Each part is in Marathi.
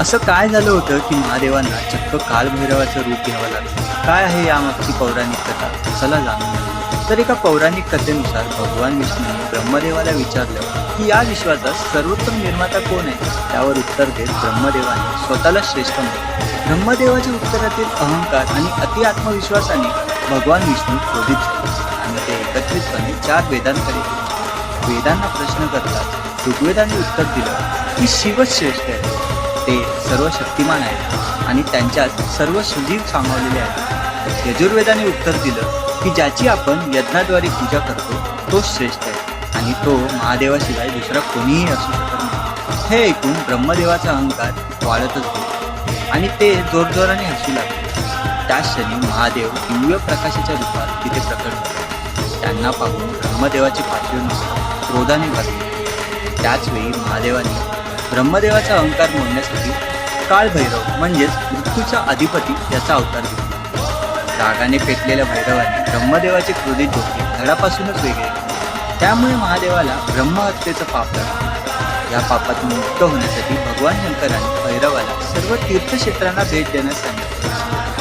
असं काय झालं होतं की महादेवांना चक्क कालभैरवाचं रूप घ्यावं लागलं? काय आहे यामागची पौराणिक कथा? चला जाणून तर एका पौराणिक कथेनुसार भगवान विष्णूने ब्रह्मदेवाला विचारलं की या विश्वाचा सर्वोत्तम निर्माता कोण आहे? त्यावर उत्तर देत ब्रह्मदेवाने स्वतःला श्रेष्ठ म्हणले ब्रह्मदेवाच्या उत्तरातील अहंकार आणि अति आत्मविश्वासाने भगवान विष्णू क्रोधित झाले आणि ते एकत्रितपणे चार वेदांकडे वेदांना प्रश्न करतात ऋग्वेदाने उत्तर दिलं की शिवच श्रेष्ठ आहे. ते सर्व शक्तिमान आहेत आणि त्यांच्यात सर्व सुजीव सामावलेले आहेत. यजुर्वेदाने उत्तर दिलं की ज्याची आपण यज्ञाद्वारे पूजा करतो तो श्रेष्ठ आहे आणि तो महादेवाशिवाय दुसरा कोणीही असू शकत नाही. हे ऐकून ब्रह्मदेवाचा अहंकार वाढतच गेला आणि ते जोरजोराने हसू लागले. त्याच क्षणी महादेव दिव्य प्रकाशाच्या रूपात तिथे प्रकट झाले. त्यांना पाहून ब्रह्मदेवाची पाचवे क्रोधाने भरली. त्याचवेळी महादेवाने ब्रह्मदेवाचा अहंकार मोडण्यासाठी काळभैरव म्हणजेच मृत्यूचा अधिपती याचा अवतार घेतला. रागाने पेटलेल्या भैरवाने ब्रह्मदेवाचे क्रोधित डोके धडापासूनच वेगळे त्यामुळे महादेवाला ब्रह्महत्येचं पाप लागलं या पापातून मुक्त होण्यासाठी भगवान शंकराने भैरवाला सर्व तीर्थक्षेत्रांना भेट देण्यास सांगितले.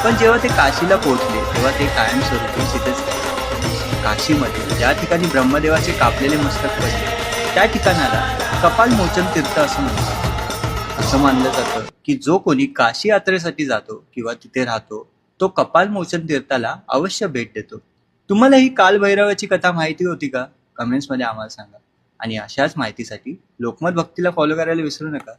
पण जेव्हा ते काशीला पोहोचले तेव्हा ते कायमस्वरूपी तिथेच काशीमध्ये ज्या ठिकाणी ब्रह्मदेवाचे कापलेले मस्तक पडले त्या ठिकाणाला कपाल मोचन तीर्थ असं म्हणतात. असं मानलं जातं की जो कोणी काशी यात्रेसाठी जातो किंवा तिथे राहतो तो कपाल मोचन तीर्थाला अवश्य भेट देतो. तुम्हाला ही कालभैरवाची कथा माहिती होती का? कमेंट्समध्ये आम्हाला सांगा. आणि अशाच माहितीसाठी लोकमत भक्तीला फॉलो करायला विसरू नका.